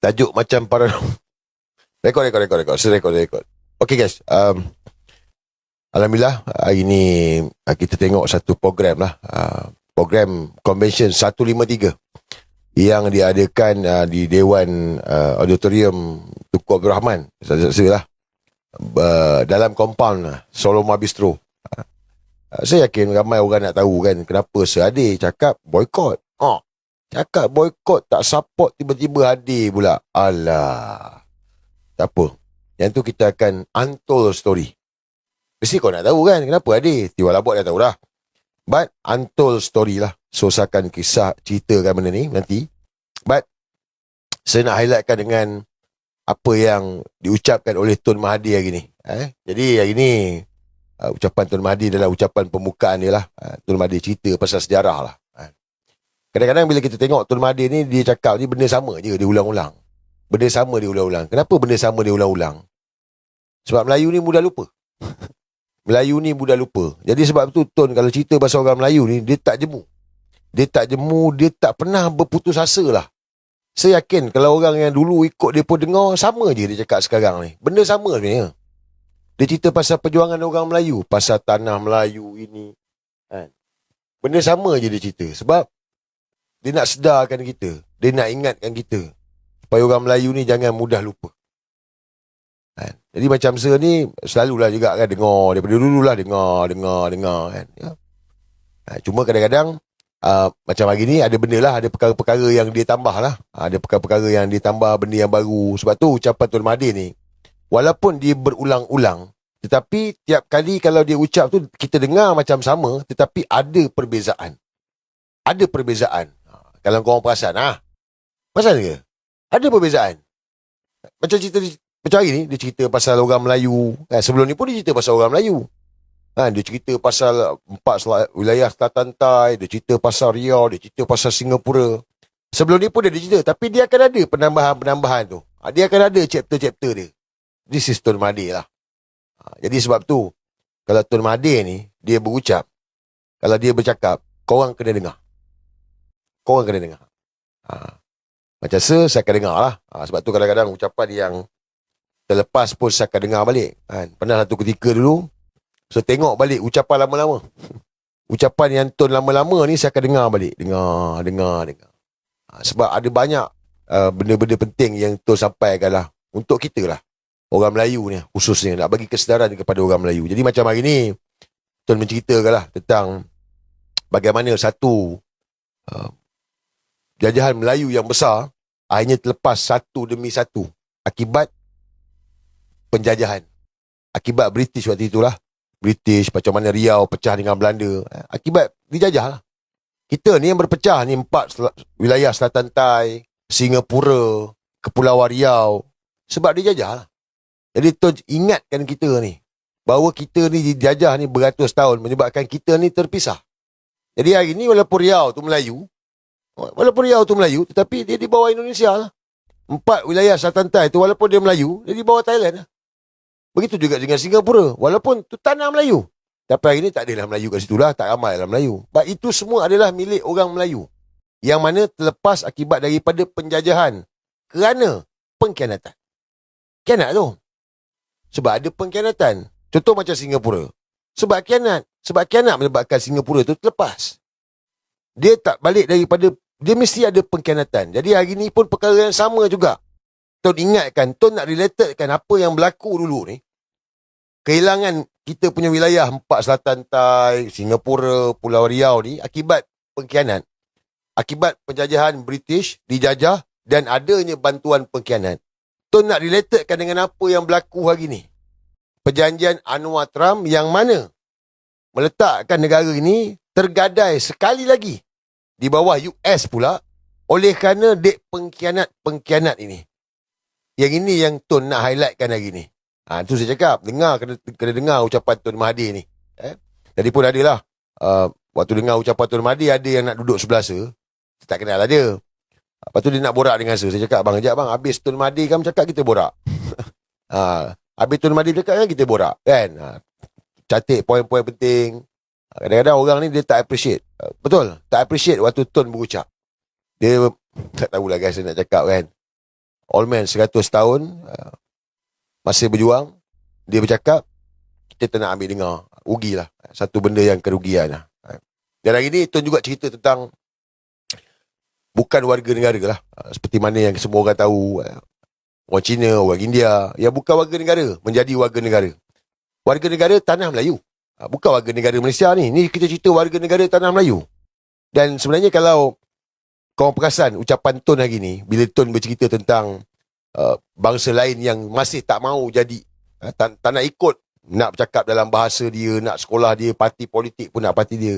tajuk macam para rekod rekod rekod rekod. Rekod rekod. Okey guys. Um, alhamdulillah hari ni uh, kita tengok satu program lah. Uh, program convention 153 yang diadakan uh, di Dewan uh, Auditorium Tuku Abdul Rahman saya lah. Uh, dalam compound uh, Solomon Bistro. Uh, saya yakin ramai orang nak tahu kan kenapa seadir cakap boykot oh, cakap boykot tak support tiba-tiba hadir pula alah tak apa yang tu kita akan untold story mesti kau nak tahu kan kenapa hadir tiba labot dah tahu dah but untold story lah So saya akan kisah ceritakan benda ni nanti. But saya nak highlightkan dengan apa yang diucapkan oleh Tun Mahathir hari ni. Eh? Jadi hari ni uh, ucapan Tun Mahathir adalah ucapan pembukaan dia lah. Uh, Tun Mahathir cerita pasal sejarah lah. Kadang-kadang bila kita tengok Tun Mahathir ni dia cakap ni benda sama je dia ulang-ulang. Benda sama dia ulang-ulang. Kenapa benda sama dia ulang-ulang? Sebab Melayu ni mudah lupa. Melayu ni mudah lupa. Jadi sebab tu Tun kalau cerita pasal orang Melayu ni dia tak jemu dia tak jemu, dia tak pernah berputus asa lah. Saya yakin kalau orang yang dulu ikut dia pun dengar, sama je dia cakap sekarang ni. Benda sama sebenarnya. Dia cerita pasal perjuangan orang Melayu, pasal tanah Melayu ini. Kan? Benda sama je dia cerita. Sebab dia nak sedarkan kita. Dia nak ingatkan kita. Supaya orang Melayu ni jangan mudah lupa. Kan? Jadi macam saya ni, selalulah juga kan dengar. Daripada dulu lah dengar, dengar, dengar. Kan? Ya. Ha, cuma kadang-kadang, uh, macam hari ni ada benda lah, ada perkara-perkara yang dia tambah lah. Uh, ada perkara-perkara yang dia tambah, benda yang baru. Sebab tu ucapan Tuan Mahathir ni, walaupun dia berulang-ulang, tetapi tiap kali kalau dia ucap tu, kita dengar macam sama, tetapi ada perbezaan. Ada perbezaan. Kalau korang perasan, ah, Perasan ke? Ada perbezaan. Macam cerita macam hari ni, dia cerita pasal orang Melayu. Eh, sebelum ni pun dia cerita pasal orang Melayu. Ha, dia cerita pasal empat wilayah selatan Tai, dia cerita pasal Riau, dia cerita pasal Singapura. Sebelum ni pun dia cerita, tapi dia akan ada penambahan-penambahan tu. Ha, dia akan ada chapter-chapter dia. This is Tun Mahathir lah. Ha, jadi sebab tu, kalau Tun Mahathir ni, dia berucap, kalau dia bercakap, korang kena dengar. Korang kena dengar. Ha, macam saya, saya akan dengar lah. Ha, sebab tu kadang-kadang ucapan yang terlepas pun saya akan dengar balik. Ha, pernah satu ketika dulu, So tengok balik ucapan lama-lama. Ucapan yang tone lama-lama ni saya akan dengar balik. Dengar, dengar, dengar. Ha, sebab ada banyak uh, benda-benda penting yang tone sampaikan lah. Untuk kita lah. Orang Melayu ni khususnya. Nak bagi kesedaran kepada orang Melayu. Jadi macam hari ni, tone menceritakan lah tentang bagaimana satu uh, jajahan Melayu yang besar akhirnya terlepas satu demi satu akibat penjajahan. Akibat British waktu itulah. British, macam mana Riau pecah dengan Belanda. Akibat dijajah lah. Kita ni yang berpecah ni empat sel- wilayah selatan Tai, Singapura, Kepulauan Riau. Sebab dijajah lah. Jadi tu ingatkan kita ni. Bahawa kita ni dijajah ni beratus tahun menyebabkan kita ni terpisah. Jadi hari ni walaupun Riau tu Melayu, walaupun Riau tu Melayu, tetapi dia di bawah Indonesia lah. Empat wilayah selatan Tai tu walaupun dia Melayu, dia di bawah Thailand lah. Begitu juga dengan Singapura. Walaupun tu tanah Melayu. Tapi hari ini tak adalah Melayu kat situ lah. Tak ramai dalam Melayu. But itu semua adalah milik orang Melayu. Yang mana terlepas akibat daripada penjajahan. Kerana pengkhianatan. Kianat tu. Sebab ada pengkhianatan. Contoh macam Singapura. Sebab kianat. Sebab kianat menyebabkan Singapura tu terlepas. Dia tak balik daripada... Dia mesti ada pengkhianatan. Jadi hari ini pun perkara yang sama juga. Tuan ingatkan, Tuan nak relatedkan apa yang berlaku dulu ni. Kehilangan kita punya wilayah empat selatan Tai, Singapura, Pulau Riau ni akibat pengkhianat. Akibat penjajahan British dijajah dan adanya bantuan pengkhianat. Tuan nak relatedkan dengan apa yang berlaku hari ni. Perjanjian Anwar Trump yang mana meletakkan negara ini tergadai sekali lagi di bawah US pula oleh kerana dek pengkhianat-pengkhianat ini. Yang ini yang Tun nak highlightkan hari ni. Ha, tu saya cakap. Dengar, kena, kena dengar ucapan Tun Mahathir ni. Eh? Jadi pun ada lah. Uh, waktu dengar ucapan Tun Mahathir, ada yang nak duduk sebelah. Saya tak kenal lah dia. Lepas tu dia nak borak dengan saya. Saya cakap, bang, sekejap bang. Habis Tun Mahathir kan cakap, kita borak. ha, habis Tun Mahathir cakap kan, kita borak. Kan? Ha, catik poin-poin penting. Kadang-kadang orang ni dia tak appreciate. Betul? Tak appreciate waktu Tun berucap. Dia tak tahulah guys saya nak cakap kan. old man 100 tahun uh, masih berjuang dia bercakap kita tak nak ambil dengar rugilah satu benda yang kerugian lah dan hari ni Tun juga cerita tentang bukan warga negara lah uh, seperti mana yang semua orang tahu uh, orang Cina, orang India yang bukan warga negara menjadi warga negara warga negara tanah Melayu bukan warga negara Malaysia ni. Ni kita cerita warga negara tanah Melayu. Dan sebenarnya kalau kau perasan ucapan Tun hari ni bila Tun bercerita tentang uh, bangsa lain yang masih tak mau jadi uh, tak, tak nak ikut nak bercakap dalam bahasa dia nak sekolah dia parti politik pun nak parti dia.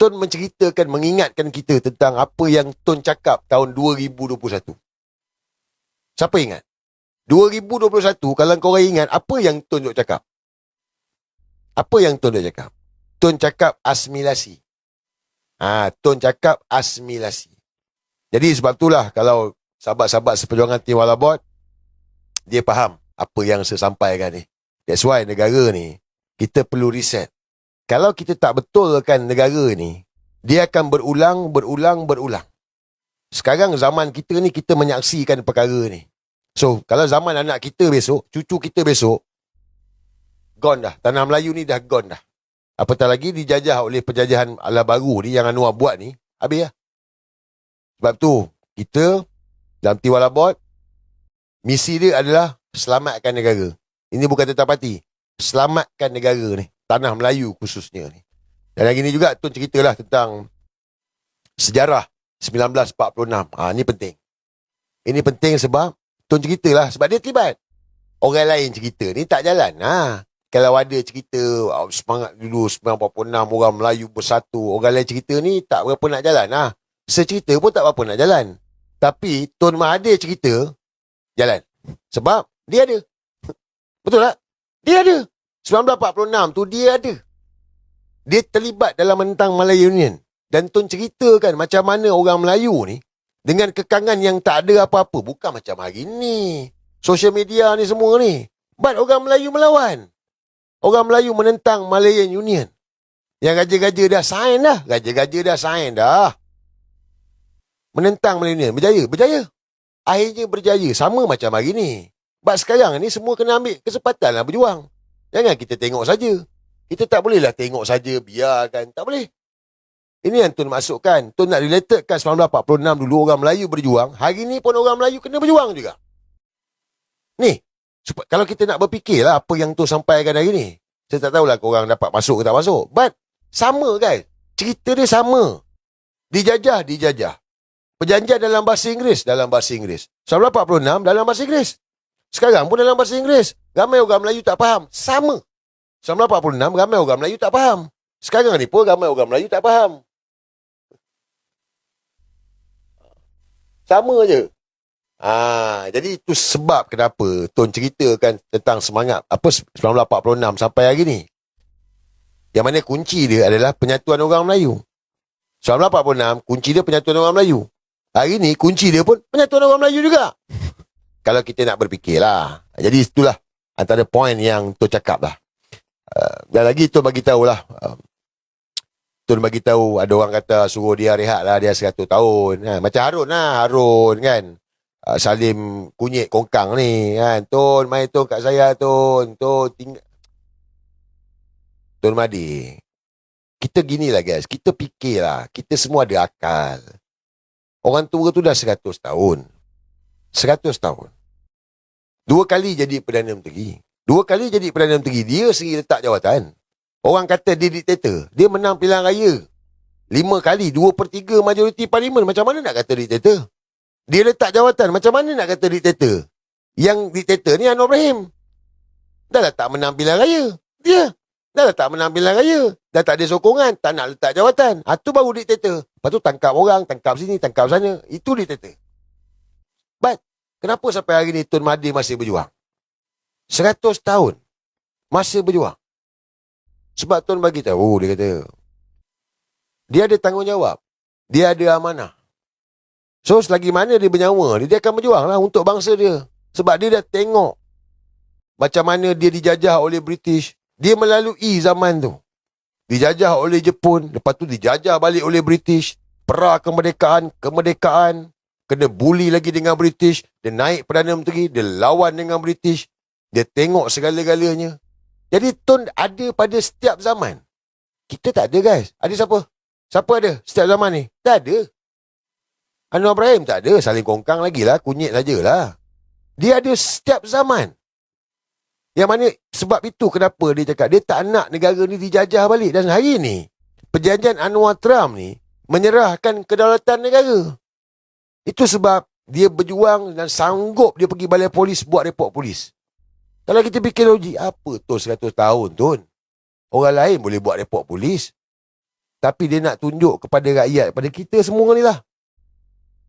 Tun menceritakan mengingatkan kita tentang apa yang Tun cakap tahun 2021 siapa ingat? 2021 kalau kau ingat apa yang Tun cakap apa yang Tun duk cakap Tun cakap asimilasi ha, Tun cakap asimilasi. Jadi sebab itulah kalau sahabat-sahabat seperjuangan Tim Walabot, dia faham apa yang saya sampaikan ni. That's why negara ni, kita perlu riset. Kalau kita tak betulkan negara ni, dia akan berulang, berulang, berulang. Sekarang zaman kita ni, kita menyaksikan perkara ni. So, kalau zaman anak kita besok, cucu kita besok, gone dah. Tanah Melayu ni dah gone dah. Apatah lagi dijajah oleh penjajahan ala baru ni yang Anwar buat ni, habis lah. Sebab tu, kita dalam Tiwalabot, misi dia adalah selamatkan negara. Ini bukan tetap parti. Selamatkan negara ni. Tanah Melayu khususnya ni. Dan lagi ni juga, Tun ceritalah tentang sejarah 1946. Ha, ini penting. Ini penting sebab Tun ceritalah. Sebab dia terlibat. Orang lain cerita ni tak jalan. Ha. Kalau ada cerita oh, semangat dulu 1946 orang Melayu bersatu. Orang lain cerita ni tak berapa nak jalan. Ha secerita pun tak apa nak jalan. Tapi Tun Mahathir cerita, jalan. Sebab dia ada. Betul tak? Dia ada. 1946 tu dia ada. Dia terlibat dalam menentang Malaya Union. Dan Tun ceritakan macam mana orang Melayu ni dengan kekangan yang tak ada apa-apa. Bukan macam hari ni. Social media ni semua ni. But orang Melayu melawan. Orang Melayu menentang Malayan Union. Yang gaja-gaja dah sign dah. Gaja-gaja dah sign dah menentang milenial. Berjaya, berjaya. Akhirnya berjaya. Sama macam hari ni. Sebab sekarang ni semua kena ambil kesempatan lah berjuang. Jangan kita tengok saja. Kita tak bolehlah tengok saja, biarkan. Tak boleh. Ini yang Tun masukkan. Tun nak relatedkan 1946 dulu orang Melayu berjuang. Hari ni pun orang Melayu kena berjuang juga. Ni. Kalau kita nak berfikirlah apa yang Tun sampaikan hari ni. Saya tak tahulah korang dapat masuk ke tak masuk. But, sama guys. Cerita dia sama. Dijajah, dijajah. Perjanjian dalam bahasa Inggeris, dalam bahasa Inggeris. 1946 dalam bahasa Inggeris. Sekarang pun dalam bahasa Inggeris. Ramai orang Melayu tak faham. Sama. 1946 ramai orang Melayu tak faham. Sekarang ni pun ramai orang Melayu tak faham. Sama je. Ah, jadi itu sebab kenapa Tuan ceritakan tentang semangat apa 1946 sampai hari ni. Yang mana kunci dia adalah penyatuan orang Melayu. 1946 kunci dia penyatuan orang Melayu. Hari ni kunci dia pun penyatuan orang Melayu juga. Kalau kita nak berfikirlah. Jadi itulah antara poin yang tu cakap lah. Uh, dan lagi tu bagi tahu lah. Uh, tu bagi tahu ada orang kata suruh dia rehat lah dia 100 tahun. Ha, macam Harun lah. Harun kan. Uh, Salim kunyit kongkang ni kan. Tun main tu kat saya tun. Tun tinggal. Tun Madi. Kita gini lah guys. Kita fikir lah. Kita semua ada akal. Orang tua tu dah 100 tahun. 100 tahun. Dua kali jadi Perdana Menteri. Dua kali jadi Perdana Menteri. Dia sendiri letak jawatan. Orang kata dia diktator. Dia menang pilihan raya. Lima kali. Dua per tiga majoriti parlimen. Macam mana nak kata diktator? Dia letak jawatan. Macam mana nak kata diktator? Yang diktator ni Anwar Ibrahim. Dah letak menang pilihan raya. Dia. Dah letak menang pilihan raya. Dah tak ada sokongan. Tak nak letak jawatan. Itu ha, baru diktator. Lepas tu tangkap orang, tangkap sini, tangkap sana. Itu diktator. But, kenapa sampai hari ni Tun Mahathir masih berjuang? Seratus tahun. Masih berjuang. Sebab Tun bagi tahu, dia kata. Dia ada tanggungjawab. Dia ada amanah. So, selagi mana dia bernyawa, dia akan berjuang lah untuk bangsa dia. Sebab dia dah tengok macam mana dia dijajah oleh British. Dia melalui zaman tu dijajah oleh Jepun, lepas tu dijajah balik oleh British, pra kemerdekaan, kemerdekaan, kena bully lagi dengan British, dia naik Perdana Menteri, dia lawan dengan British, dia tengok segala-galanya. Jadi Tun ada pada setiap zaman. Kita tak ada guys. Ada siapa? Siapa ada setiap zaman ni? Tak ada. Anwar Ibrahim tak ada. Saling kongkang lagi lah. Kunyit sajalah. Dia ada setiap zaman. Yang mana sebab itu kenapa dia cakap dia tak nak negara ni dijajah balik. Dan hari ni, perjanjian Anwar Trump ni menyerahkan kedaulatan negara. Itu sebab dia berjuang dan sanggup dia pergi balai polis buat report polis. Kalau kita fikir logik, apa tu 100 tahun tu? Orang lain boleh buat report polis. Tapi dia nak tunjuk kepada rakyat, kepada kita semua ni lah.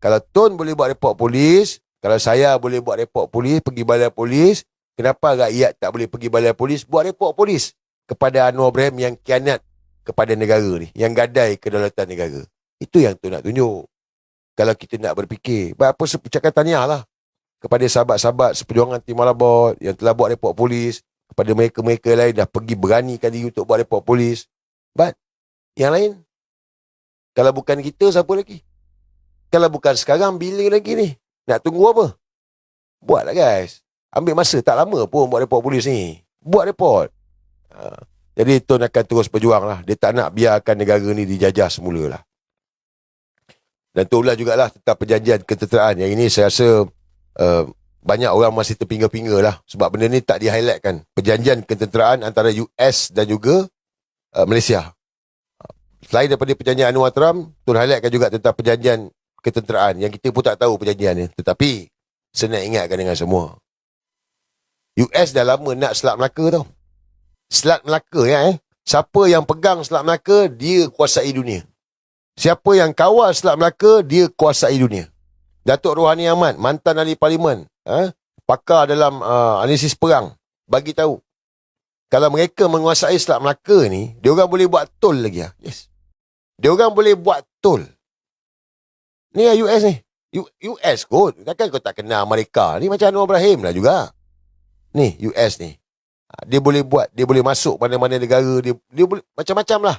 Kalau Tun boleh buat report polis, kalau saya boleh buat report polis, pergi balai polis, kenapa rakyat tak boleh pergi balai polis, buat report polis kepada Anwar Ibrahim yang kianat kepada negara ni, yang gadai kedaulatan negara. Itu yang tu nak tunjuk. Kalau kita nak berfikir, apa cakap tanya lah kepada sahabat-sahabat seperjuangan Timur Labot yang telah buat report polis, kepada mereka-mereka lain dah pergi beranikan diri untuk buat report polis. But, yang lain, kalau bukan kita, siapa lagi? Kalau bukan sekarang, bila lagi ni? Nak tunggu apa? Buatlah guys. Ambil masa, tak lama pun buat report polis ni. Buat report. Ha. Jadi Tun akan terus berjuang lah. Dia tak nak biarkan negara ni dijajah semula lah. Dan itulah jugalah tentang perjanjian ketenteraan. Yang ini saya rasa uh, banyak orang masih terpingga-pingga lah. Sebab benda ni tak di-highlightkan. Perjanjian ketenteraan antara US dan juga uh, Malaysia. Selain daripada perjanjian Anwar Trump, Tun highlightkan juga tentang perjanjian ketenteraan. Yang kita pun tak tahu perjanjian ni. Tetapi, nak ingatkan dengan semua. US dah lama nak Selat Melaka tau. Selat Melaka ya eh. Siapa yang pegang Selat Melaka, dia kuasai dunia. Siapa yang kawal Selat Melaka, dia kuasai dunia. Datuk Rohani Ahmad, mantan ahli parlimen, eh, pakar dalam uh, analisis perang, bagi tahu. Kalau mereka menguasai Selat Melaka ni, dia orang boleh buat tol lagi. Ya? Yes. Dia orang boleh buat tol. Ni lah US ni. US kot. Takkan kau tak kenal Amerika. Ni macam Anwar Ibrahim lah juga. Ni US ni. Ha, dia boleh buat, dia boleh masuk mana-mana negara, dia dia boleh macam-macam lah.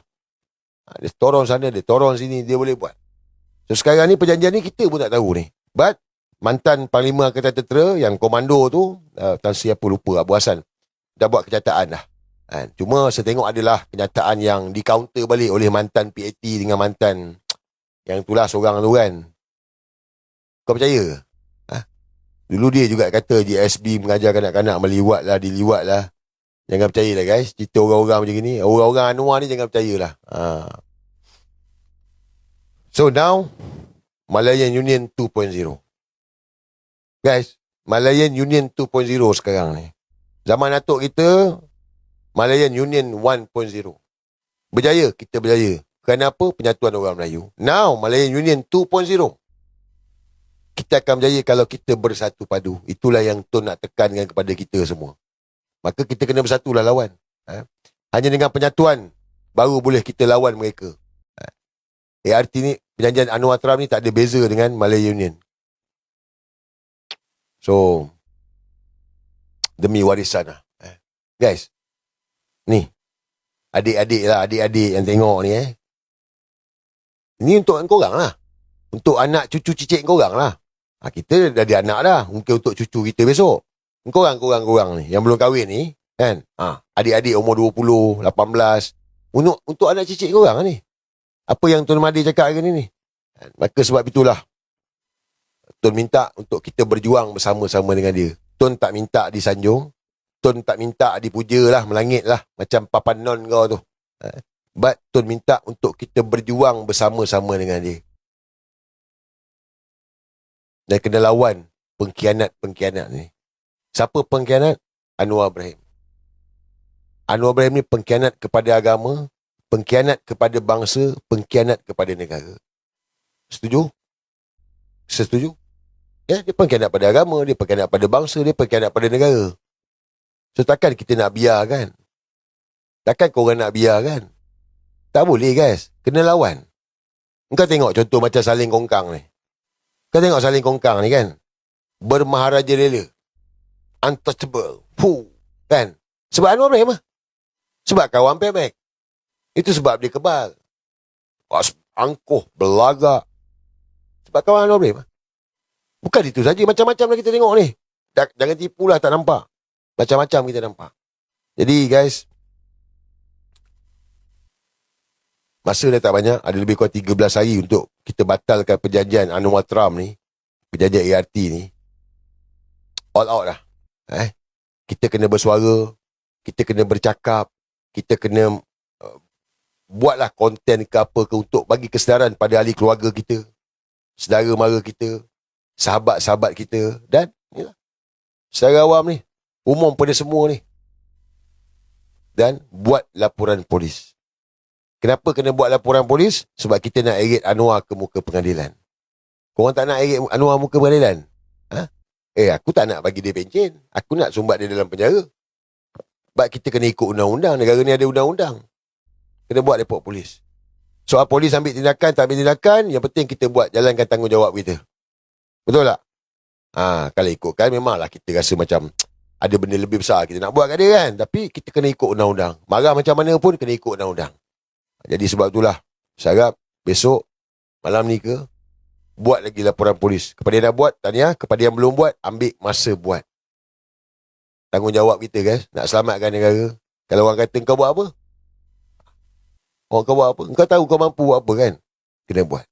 Ha, dia torong sana, dia torong sini, dia boleh buat. So sekarang ni perjanjian ni kita pun tak tahu ni. But mantan Panglima Angkatan Tentera yang komando tu, uh, Tan Siapa lupa Abu Hassan, dah buat kenyataan. Ha, cuma saya tengok adalah kenyataan yang di balik oleh mantan PAT dengan mantan yang itulah seorang tu kan. Kau percaya? Ha? Dulu dia juga kata GSB mengajar kanak-kanak meliwat lah, diliwat lah. Jangan percaya lah guys. Cerita orang-orang macam ni. Orang-orang Anwar ni jangan percayalah. Ha. So now, Malayan Union 2.0. Guys, Malayan Union 2.0 sekarang ni. Zaman atuk kita, Malayan Union 1.0. Berjaya, kita berjaya. Kenapa? Penyatuan orang Melayu. Now, Malayan Union 2.0. Kita akan berjaya kalau kita bersatu padu. Itulah yang Tun nak tekankan kepada kita semua maka kita kena bersatulah lawan. Ha? Hanya dengan penyatuan baru boleh kita lawan mereka. Ha? ART ni, perjanjian Anwar Trump ni tak ada beza dengan Malay Union. So, demi warisan lah. Ha? Guys, ni, adik-adik lah, adik-adik yang tengok ni eh. Ini untuk korang lah. Untuk anak cucu cicit korang lah. Ha, kita dah ada anak dah. Mungkin untuk cucu kita besok. Korang-korang-korang ni yang belum kahwin ni, kan? Ha, adik-adik umur 20, 18. Untuk untuk anak cicit korang ni. Apa yang Tuan Mahdi cakap hari ni ni? Kan? Maka sebab itulah Tuan minta untuk kita berjuang bersama-sama dengan dia. Tuan tak minta disanjung. Tuan tak minta dipuja lah, melangit lah. Macam papan non kau tu. Ha? But Tuan minta untuk kita berjuang bersama-sama dengan dia. Dan kena lawan pengkhianat-pengkhianat ni. Siapa pengkhianat? Anwar Ibrahim. Anwar Ibrahim ni pengkhianat kepada agama, pengkhianat kepada bangsa, pengkhianat kepada negara. Setuju? Setuju? Ya, dia pengkhianat pada agama, dia pengkhianat pada bangsa, dia pengkhianat pada negara. So takkan kita nak biar kan? Takkan korang nak biar kan? Tak boleh guys, kena lawan. Kau tengok contoh macam saling kongkang ni. Kau tengok saling kongkang ni kan? Bermaharaja lela untouchable. Puh. Kan? Sebab Anwar Ibrahim lah. Sebab kawan Pemek. Itu sebab dia kebal. Angkuh, belagak. Sebab kawan Anwar Ibrahim lah. Bukan itu saja, macam-macam lah kita tengok ni. Jangan tipulah tak nampak. Macam-macam kita nampak. Jadi guys, masa dah tak banyak, ada lebih kurang 13 hari untuk kita batalkan perjanjian Anwar Trump ni, perjanjian ART ni. All out lah. Eh? Kita kena bersuara, kita kena bercakap, kita kena uh, buatlah konten ke apa ke untuk bagi kesedaran pada ahli keluarga kita, saudara mara kita, sahabat-sahabat kita dan inilah, secara awam ni, umum pada semua ni. Dan buat laporan polis. Kenapa kena buat laporan polis? Sebab kita nak erit Anwar ke muka pengadilan. Korang tak nak erit Anwar muka pengadilan? Ha? Eh, aku tak nak bagi dia pencen. Aku nak sumbat dia dalam penjara. Sebab kita kena ikut undang-undang. Negara ni ada undang-undang. Kena buat report polis. Soal polis ambil tindakan, tak ambil tindakan, yang penting kita buat jalankan tanggungjawab kita. Betul tak? Ha, kalau ikutkan, memanglah kita rasa macam ada benda lebih besar kita nak buat kat dia kan. Tapi kita kena ikut undang-undang. Marah macam mana pun, kena ikut undang-undang. Jadi sebab itulah, saya harap besok, malam ni ke, buat lagi laporan polis. Kepada yang dah buat, tanya. Kepada yang belum buat, ambil masa buat. Tanggungjawab kita guys, nak selamatkan negara. Kalau orang kata kau buat apa? Orang kau buat apa? Kau tahu kau mampu buat apa kan? Kena buat.